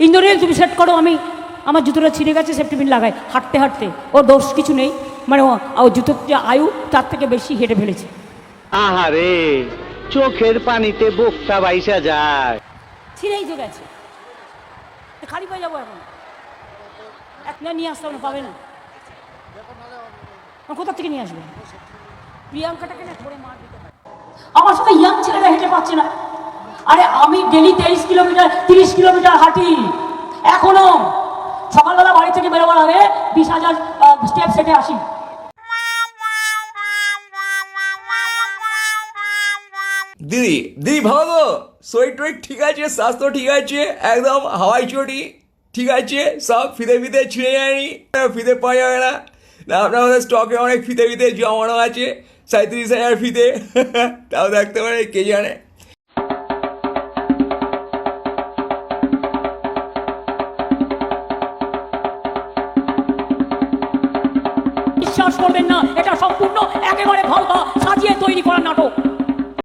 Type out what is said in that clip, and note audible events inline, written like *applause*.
ইন্দোরেল তুমি সেট করো আমি আমার জুতোটা ছিঁড়ে গেছে সেফটি পিন লাগাই। হাঁটতে হাঁটতে। ও দোষ কিছু নেই। মানে ও জুতোর যে আয়ু তার থেকে বেশি হেঁটে ফেলেছে। আহারে চোখের পানিতে বোকটা বাইসা যায়। ছিঁড়েই তো গেছে। খালি পায়ে যাব এখন। এক না নিয়ে আসতে না পাবে না। কোথা থেকে নিয়ে আসবে? প্রিয়াঙ্কাটাকে না ধরে মার দিতে পারে। আমার সাথে ইয়াং ছেলেটা হেঁটে পাচ্ছে না। আরে আমি ডেলি তেইশ কিলোমিটার, তিরিশ কিলোমিটার হাঁটি। এখনও। সকালবেলা বাড়ি থেকে বেরোবার আগে বিশ হাজার স্টেপ সেটে আসি। দিদি দিদি ভালো তো? শরীর টরীর ঠিক আছে? স্বাস্থ্য ঠিক আছে? একদম হাওয়াই চটি, ঠিক আছে? সব ফিতে ফিতে ছিঁড়ে যায়নি? ফিতে পাওয়া যাবে না। না আপনার আমাদের স্টকে অনেক ফিতে ফিতে জমানো আছে সাঁত্রিশ হাজার ফিতে *laughs* তাও থাকতে পারে কে জানে। বিশ্বাস করবেন না। এটা সম্পূর্ণ একেবারে ভালো সাজিয়ে তৈরি করা নাটক।